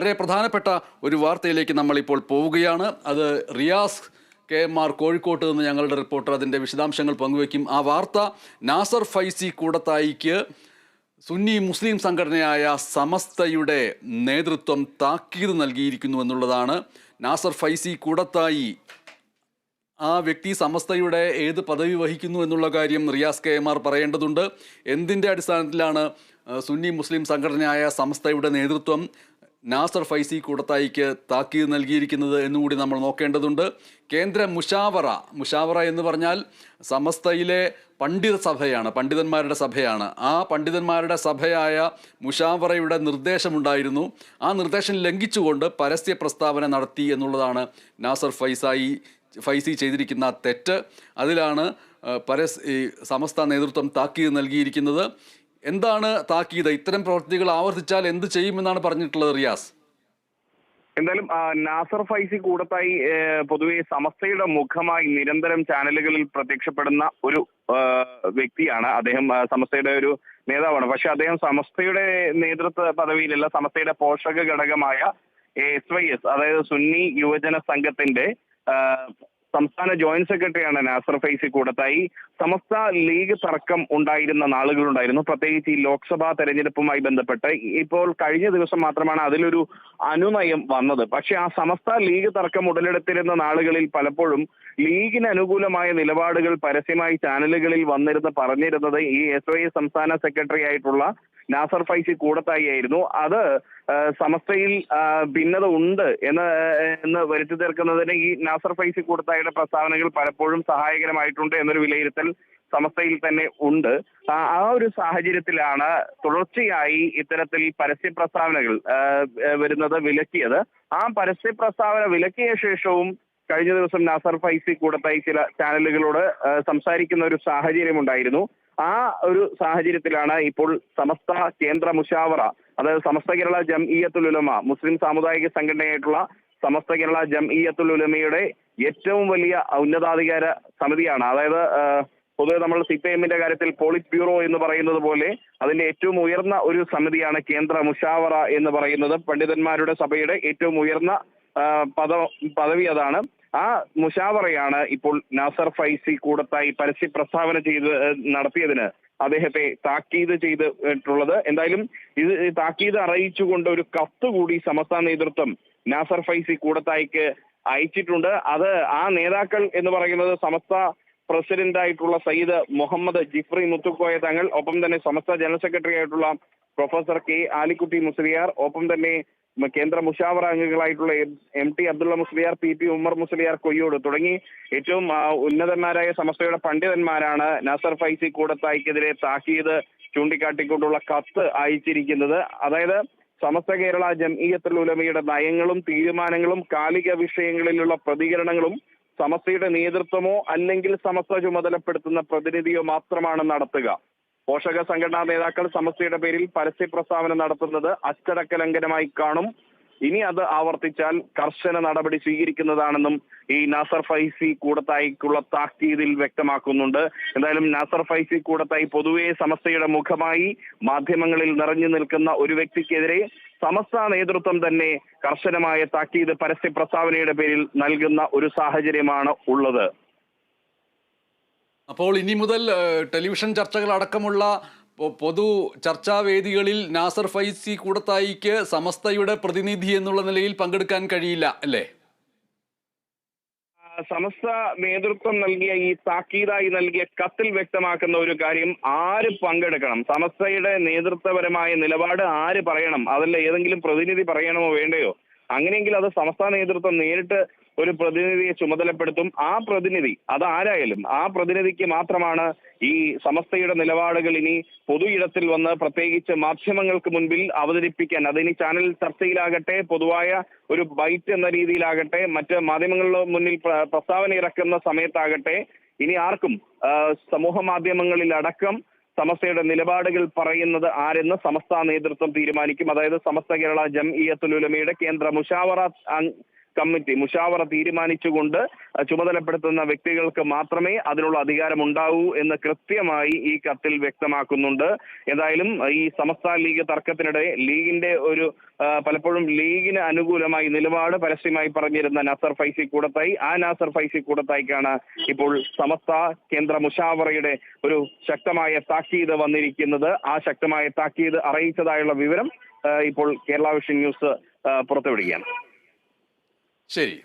വളരെ പ്രധാനപ്പെട്ട ഒരു വാർത്തയിലേക്ക് നമ്മളിപ്പോൾ പോവുകയാണ്. അത് റിയാസ് കെ എം കോഴിക്കോട്ട് നിന്ന് ഞങ്ങളുടെ റിപ്പോർട്ടർ അതിന്റെ വിശദാംശങ്ങൾ പങ്കുവയ്ക്കും. ആ വാർത്ത നാസർ ഫൈസി കൂടത്തായിക്ക് സുന്നി മുസ്ലിം സംഘടനയായ സമസ്തയുടെ നേതൃത്വം താക്കീത് നൽകിയിരിക്കുന്നു എന്നുള്ളതാണ്. നാസർ ഫൈസി കൂടത്തായി ആ വ്യക്തി സമസ്തയുടെ ഏത് പദവി വഹിക്കുന്നു എന്നുള്ള കാര്യം റിയാസ് കെ എം ആർ പറയേണ്ടതുണ്ട്. എന്തിന്റെ അടിസ്ഥാനത്തിലാണ് സുന്നി മുസ്ലിം സംഘടനയായ സമസ്തയുടെ നേതൃത്വം നാസർ ഫൈസി കൂടത്തായിക്ക് താക്കീത് നൽകിയിരിക്കുന്നത് എന്നുകൂടി നമ്മൾ നോക്കേണ്ടതുണ്ട്. കേന്ദ്ര മുഷാവറ മുഷാവറ എന്ന് പറഞ്ഞാൽ സമസ്തയിലെ പണ്ഡിത സഭയാണ് പണ്ഡിതന്മാരുടെ സഭയാണ്. ആ പണ്ഡിതന്മാരുടെ സഭയായ മുഷാവറയുടെ നിർദ്ദേശമുണ്ടായിരുന്നു. ആ നിർദ്ദേശം ലംഘിച്ചുകൊണ്ട് പരസ്യ പ്രസ്താവന നടത്തി എന്നുള്ളതാണ് നാസർ ഫൈസായി ഫൈസി ചെയ്തിരിക്കുന്ന തെറ്റ്. അതിലാണ് പരസ് ഈ സമസ്ത നേതൃത്വം താക്കീത് നൽകിയിരിക്കുന്നത്. എന്താണ് താക്കീത്? ഇത്തരം പ്രവൃത്തികൾ ആവർത്തിച്ചാൽ എന്ത് ചെയ്യുമെന്നാണ് പറഞ്ഞിട്ടുള്ളത് റിയാസ്? എന്തായാലും നാസർ ഫൈസി കൂടത്തായി പൊതുവെ സമസ്തയുടെ മുഖമായി നിരന്തരം ചാനലുകളിൽ പ്രത്യക്ഷപ്പെടുന്ന ഒരു വ്യക്തിയാണ് അദ്ദേഹം സമസ്തയുടെ ഒരു നേതാവാണ്. പക്ഷെ അദ്ദേഹം സമസ്തയുടെ നേതൃത്വ പദവിയിലല്ല സമസ്തയുടെ പോഷക ഘടകമായ എസ് വൈ എസ് അതായത് സുന്നി യുവജന സംഘത്തിന്റെ സംസ്ഥാന ജോയിന്റ് സെക്രട്ടറിയാണ് നാസർ ഫൈസി കൂടത്തായി. സമസ്ത ലീഗ് തർക്കം ഉണ്ടായിരുന്ന നാളുകളുണ്ടായിരുന്നു. പ്രത്യേകിച്ച് ഈ ലോക്സഭാ തെരഞ്ഞെടുപ്പുമായി ബന്ധപ്പെട്ട് ഇപ്പോൾ കഴിഞ്ഞ ദിവസം മാത്രമാണ് അതിലൊരു അനുനയം വന്നത്. പക്ഷെ ആ സമസ്ത ലീഗ് തർക്കം ഉടലെടുത്തിരുന്ന നാളുകളിൽ പലപ്പോഴും ലീഗിന് അനുകൂലമായ നിലപാടുകൾ പരസ്യമായി ചാനലുകളിൽ വന്നിരുന്ന് പറഞ്ഞിരുന്നത് ഈ എസ് ഒ സംസ്ഥാന സെക്രട്ടറി ആയിട്ടുള്ള നാസർ ഫൈസി കൂടത്തായി ആയിരുന്നു. അത് സമസ്തയിൽ ഭിന്നത ഉണ്ട് എന്ന് എന്ന് വരുത്തി തീർക്കുന്നതിന് ഈ നാസർ ഫൈസി കൂടത്തായിയുടെ പ്രസ്താവനകൾ പലപ്പോഴും സഹായകരമായിട്ടുണ്ട് എന്നൊരു വിലയിരുത്തൽ സമസ്തയിൽ തന്നെ ഉണ്ട്. ആ ഒരു സാഹചര്യത്തിലാണ് തുടർച്ചയായി ഇത്തരത്തിൽ പരസ്യ പ്രസ്താവനകൾ വരുന്നത് വിലക്കിയത്. ആ പരസ്യ പ്രസ്താവന വിലക്കിയ ശേഷവും കഴിഞ്ഞ ദിവസം നാസർ ഫൈസി കൂടത്തായി ചില ചാനലുകളോട് സംസാരിക്കുന്ന ഒരു സാഹചര്യം ഉണ്ടായിരുന്നു ആ ഒരു സാഹചര്യത്തിലാണ് ഇപ്പോൾ സമസ്ത കേന്ദ്ര മുഷാവറ അതായത് സമസ്ത കേരള ജംഇയ്യത്തുൽ ഉലമ മുസ്ലിം സാമുദായിക സംഘടനയായിട്ടുള്ള സമസ്ത കേരള ജംഇയ്യത്തുൽ ഉലമയുടെ ഏറ്റവും വലിയ ഉന്നതാധികാര സമിതിയാണ്. അതായത് പൊതുവെ നമ്മൾ സി പി എമ്മിന്റെ കാര്യത്തിൽ പോളിറ്റ് ബ്യൂറോ എന്ന് പറയുന്നത് പോലെ അതിന്റെ ഏറ്റവും ഉയർന്ന ഒരു സമിതിയാണ് കേന്ദ്ര മുഷാവറ എന്ന് പറയുന്നത്. പണ്ഡിതന്മാരുടെ സഭയുടെ ഏറ്റവും ഉയർന്ന പദ പദവി അതാണ്. ആ മുഷാവറയാണ് ഇപ്പോൾ നാസർ ഫൈസി കൂടത്തായി പരസ്യ പ്രസ്താവന ചെയ്ത് നടത്തിയതിന് അദ്ദേഹത്തെ താക്കീത് ചെയ്തിട്ടുള്ളത്. എന്തായാലും ഇത് താക്കീത് അറിയിച്ചുകൊണ്ട് ഒരു കത്ത് കൂടി സമസ്ത നേതൃത്വം നാസർ ഫൈസി കൂടത്തായിക്ക് അയച്ചിട്ടുണ്ട്. അത് ആ നേതാക്കൾ എന്ന് പറയുന്നത് സമസ്ത പ്രസിഡന്റ് ആയിട്ടുള്ള സയ്യിദ് മുഹമ്മദ് ജിഫ്രി മുത്തുക്കോയ തങ്ങൾ ഒപ്പം തന്നെ സമസ്ത ജനറൽ സെക്രട്ടറി ആയിട്ടുള്ള പ്രൊഫസർ കെ ആലിക്കുട്ടി മുസ്ലിയാർ ഒപ്പം തന്നെ കേന്ദ്ര മുഷാവറ അംഗങ്ങളായിട്ടുള്ള M T Abdulla Musliyar P P Ummer Musliyar Koyyode തുടങ്ങി ഏറ്റവും ഉന്നതന്മാരായ സമസ്തയുടെ പണ്ഡിതന്മാരാണ് നസർ ഫൈസി കൂടത്തായിക്കെതിരെ താക്കീത് ചൂണ്ടിക്കാട്ടിക്കൊണ്ടുള്ള കത്ത് അയച്ചിരിക്കുന്നത്. അതായത് സമസ്ത കേരള ജംഇയ്യത്തുൽ ഉലമയുടെ നയങ്ങളും തീരുമാനങ്ങളും കാലിക വിഷയങ്ങളിലുള്ള പ്രതികരണങ്ങളും സമസ്തയുടെ നേതൃത്വമോ അല്ലെങ്കിൽ സമസ്ത ചുമതലപ്പെടുത്തുന്ന പ്രതിനിധിയോ മാത്രമാണ് നടത്തുക. പോഷക സംഘടനാ നേതാക്കൾ സമസ്തയുടെ പേരിൽ പരസ്യ പ്രസ്താവന നടത്തുന്നത് അച്ചടക്ക ലംഘനമായി കാണും. ഇനി അത് ആവർത്തിച്ചാൽ കർശന നടപടി സ്വീകരിക്കുന്നതാണെന്നും ഈ നാസർ ഫൈസി കൂടത്തായിക്കുള്ള താക്കീതിൽ വ്യക്തമാക്കുന്നുണ്ട്. എന്തായാലും നാസർ ഫൈസി കൂടത്തായി പൊതുവെ സമസ്തയുടെ മുഖമായി മാധ്യമങ്ങളിൽ നിറഞ്ഞു നിൽക്കുന്ന ഒരു വ്യക്തിക്കെതിരെ സമസ്ത നേതൃത്വം തന്നെ കർശനമായ താക്കീത് പരസ്യ പ്രസ്താവനയുടെ പേരിൽ നൽകുന്ന ഒരു സാഹചര്യമാണ് ഉള്ളത്. അപ്പോൾ ഇനി മുതൽ ടെലിവിഷൻ ചർച്ചകൾ അടക്കമുള്ള പൊതു ചർച്ചാവേദികളിൽ നാസർ ഫൈസി കൂടത്തായിക്ക് സമസ്തയുടെ പ്രതിനിധി എന്നുള്ള നിലയിൽ പങ്കെടുക്കാൻ കഴിയില്ല അല്ലേ? സമസ്ത നേതൃത്വം നൽകിയ ഈ താക്കീതായി നൽകിയ കത്തിൽ വ്യക്തമാക്കുന്ന ഒരു കാര്യം ആര് പങ്കെടുക്കണം? സമസ്തയുടെ നേതൃത്വപരമായ നിലപാട് ആര് പറയണം? അതല്ല ഏതെങ്കിലും പ്രതിനിധി പറയണമോ വേണ്ടയോ? അങ്ങനെയെങ്കിൽ അത് സമസ്ത നേതൃത്വം നേരിട്ട് ഒരു പ്രതിനിധിയെ ചുമതലപ്പെടുത്തും. ആ പ്രതിനിധി അതാരായാലും ആ പ്രതിനിധിക്ക് മാത്രമാണ് ഈ സമസ്തയുടെ നിലപാടുകൾ ഇനി പൊതു ഇടത്തിൽ വന്ന് പ്രത്യേകിച്ച് മാധ്യമങ്ങൾക്ക് മുൻപിൽ അവതരിപ്പിക്കാൻ. അതിനി ചാനൽ ചർച്ചയിലാകട്ടെ പൊതുവായ ഒരു ബൈറ്റ് എന്ന രീതിയിലാകട്ടെ മറ്റ് മാധ്യമങ്ങളുടെ മുന്നിൽ പ്രസ്താവന ഇറക്കുന്ന സമയത്താകട്ടെ ഇനി ആർക്കും സമൂഹ മാധ്യമങ്ങളിൽ അടക്കം സമസ്തയുടെ നിലപാടുകൾ പറയുന്നത് ആരെന്ന് സമസ്ത നേതൃത്വം തീരുമാനിക്കും. അതായത് സമസ്ത കേരള ജംഇയ്യത്തുൽ ഉലമയുടെ കേന്ദ്ര മുഷാവറ കമ്മിറ്റി മുഷാവറ തീരുമാനിച്ചുകൊണ്ട് ചുമതലപ്പെടുത്തുന്ന വ്യക്തികൾക്ക് മാത്രമേ അതിനുള്ള അധികാരമുണ്ടാവൂ എന്ന് കൃത്യമായി ഈ കത്തിൽ വ്യക്തമാക്കുന്നുണ്ട്. എന്തായാലും ഈ സമസ്ത ലീഗ് തർക്കത്തിനിടെ ലീഗിന്റെ ഒരു പലപ്പോഴും ലീഗിന് അനുകൂലമായി നിലപാട് പരസ്യമായി പറഞ്ഞിരുന്ന നാസർ ഫൈസി കൂടത്തായി. ആ നാസർ ഫൈസി കൂടത്തായിക്കാണ് ഇപ്പോൾ സമസ്ത കേന്ദ്ര മുഷാവറയുടെ ഒരു ശക്തമായ താക്കീത് വന്നിരിക്കുന്നത്. ആ ശക്തമായ താക്കീത് അറിയിച്ചതായുള്ള വിവരം ഇപ്പോൾ കേരള വിഷൻ ന്യൂസ് പുറത്തുവിടുകയാണ്. ശരി